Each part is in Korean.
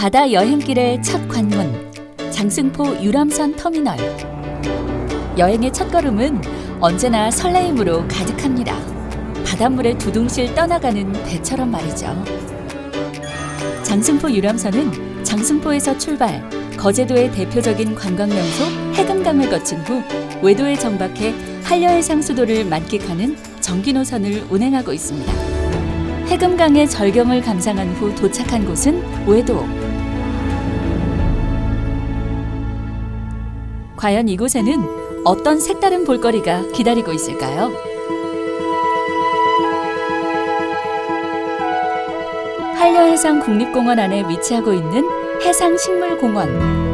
바다 여행길의 첫 관문 장승포 유람선 터미널 여행의 첫걸음은 언제나 설레임으로 가득합니다. 바닷물에 두둥실 떠나가는 배처럼 말이죠. 장승포 유람선은 장승포에서 출발 거제도의 대표적인 관광명소 해금강을 거친 후 외도에 정박해 한려해상 수도를 만끽하는 정기 노선을 운행하고 있습니다. 해금강의 절경을 감상한 후 도착한 곳은 외도. 과연 이곳에는 어떤 색다른 볼거리가 기다리고 있을까요? 한려해상 국립공원 안에 위치하고 있는 해상식물공원.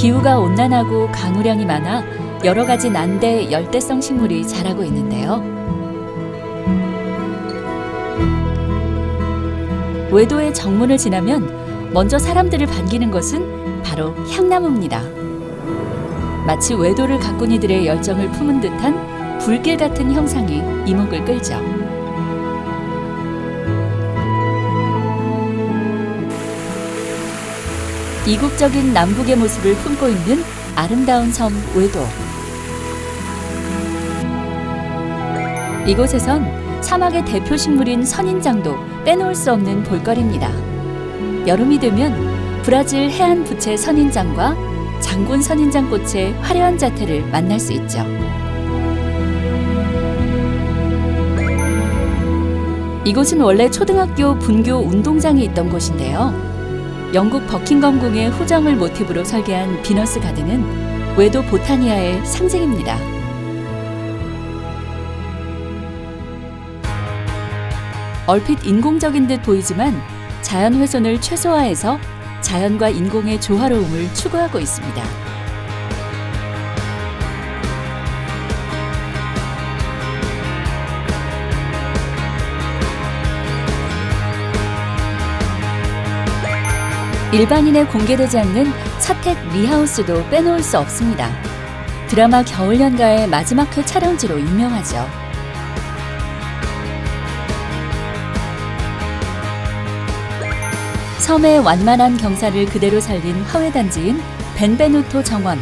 기후가 온난하고 강우량이 많아 여러 가지 난대 열대성 식물이 자라고 있는데요. 외도의 정문을 지나면 먼저 사람들을 반기는 것은 바로 향나무입니다. 마치 외도를 가꾼 이들의 열정을 품은 듯한 불길 같은 형상이 이목을 끌죠. 이국적인 남북의 모습을 품고 있는 아름다운 섬 외도. 이곳에선 사막의 대표 식물인 선인장도 빼놓을 수 없는 볼거리입니다. 여름이 되면 브라질 해안 부채 선인장과 장군 선인장 꽃의 화려한 자태를 만날 수 있죠. 이곳은 원래 초등학교 분교 운동장이 있던 곳인데요. 영국 버킹엄궁의 후정을 모티브로 설계한 비너스 가든은 외도 보타니아의 상징입니다. 얼핏 인공적인 듯 보이지만 자연 훼손을 최소화해서 자연과 인공의 조화로움을 추구하고 있습니다. 일반인에 공개되지 않는 사택 리하우스도 빼놓을 수 없습니다. 드라마 겨울연가의 마지막 회 촬영지로 유명하죠. 섬의 완만한 경사를 그대로 살린 화훼단지인 벤베누토 정원.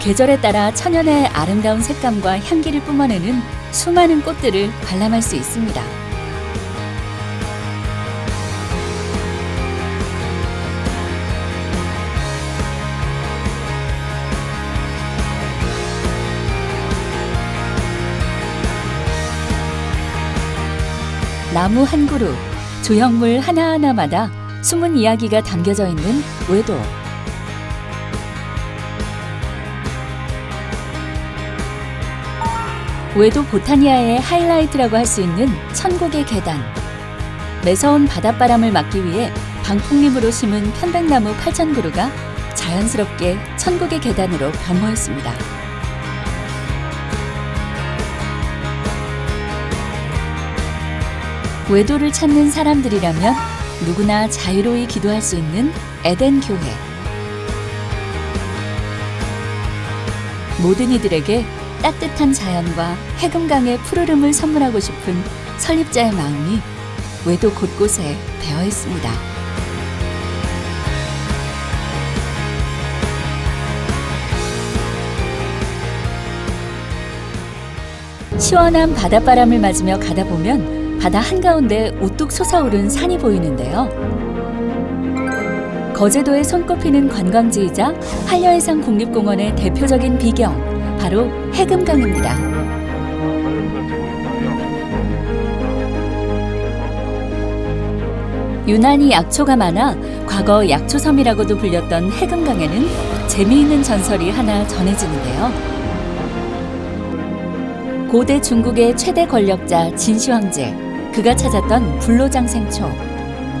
계절에 따라 천연의 아름다운 색감과 향기를 뿜어내는 수많은 꽃들을 관람할 수 있습니다. 나무 한 그루, 조형물 하나하나마다 숨은 이야기가 담겨져 있는 외도. 외도 보타니아의 하이라이트라고 할 수 있는 천국의 계단. 매서운 바닷바람을 막기 위해 방풍림으로 심은 편백나무 8천 그루가 자연스럽게 천국의 계단으로 변모했습니다. 외도를 찾는 사람들이라면 누구나 자유로이 기도할 수 있는 에덴 교회. 모든 이들에게 따뜻한 자연과 해금강의 푸르름을 선물하고 싶은 설립자의 마음이 외도 곳곳에 배어 있습니다. 시원한 바닷바람을 맞으며 가다 보면 바다 한가운데 우뚝 솟아오른 산이 보이는데요. 거제도에 손꼽히는 관광지이자 한려해상 국립공원의 대표적인 비경, 바로 해금강입니다. 유난히 약초가 많아 과거 약초섬이라고도 불렸던 해금강에는 재미있는 전설이 하나 전해지는데요. 고대 중국의 최대 권력자 진시황제, 그가 찾았던 불로장생초.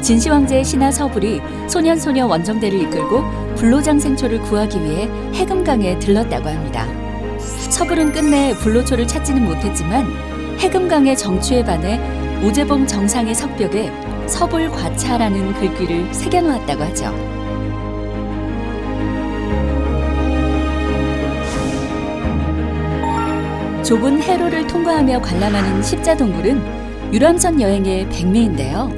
진시황제의 신하 서불이 소년소녀 원정대를 이끌고 불로장생초를 구하기 위해 해금강에 들렀다고 합니다. 서불은 끝내 불로초를 찾지는 못했지만 해금강의 정취에 반해 우제봉 정상의 석벽에 서불 과차라는 글귀를 새겨놓았다고 하죠. 좁은 해로를 통과하며 관람하는 십자동굴은 유람선 여행의 백미인데요.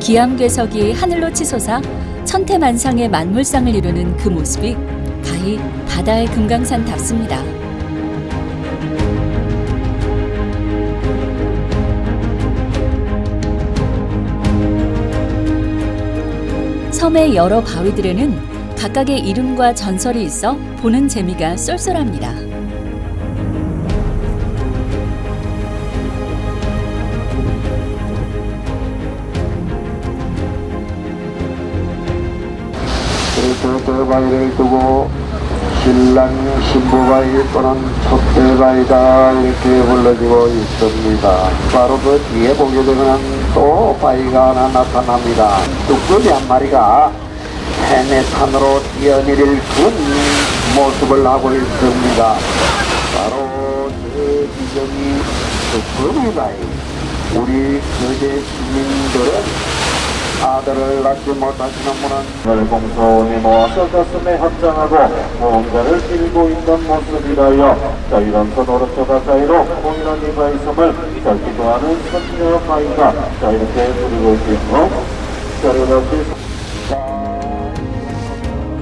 기암괴석이 하늘로 치솟아 천태만상의 만물상을 이루는 그 모습이 가히 바다의 금강산답습니다. 섬의 여러 바위들에는 각각의 이름과 전설이 있어 보는 재미가 쏠쏠합니다. 대바위를 두고 신랑 신부바위 또는 촛대바위다 이렇게 불러지고 있습니다. 바로 그 뒤에 보게 되면 또 바위가 하나 나타납니다. 뚝배기 한 마리가 해내산으로 뛰어내릴 큰 모습을 하고 있습니다. 바로 그 지점이 바위. 우리 거제 시민들은 아들을 낳지 못하시는 분은 공소원이 모아서 가슴에 합장하고 무언가를 들고 있는 모습이라요. 자 이런서 오른쪽 가까이로 공인한 이바이섬을 자 기도 하는 선녀 바위가 자 이렇게 부르고 있고 자리없이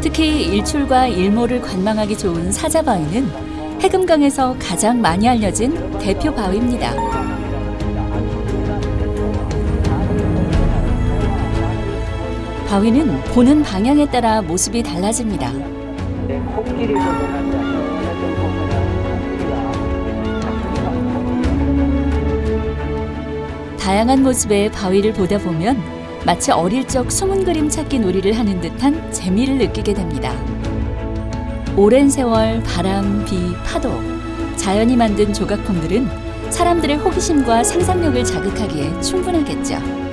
특히 일출과 일몰을 관망하기 좋은 사자바위는 해금강에서 가장 많이 알려진 대표 바위입니다. 바위는 보는 방향에 따라 모습이 달라집니다. 다양한 모습의 바위를 보다 보면 마치 어릴 적 숨은 그림 찾기 놀이를 하는 듯한 재미를 느끼게 됩니다. 오랜 세월 바람, 비, 파도, 자연이 만든 조각품들은 사람들의 호기심과 상상력을 자극하기에 충분하겠죠.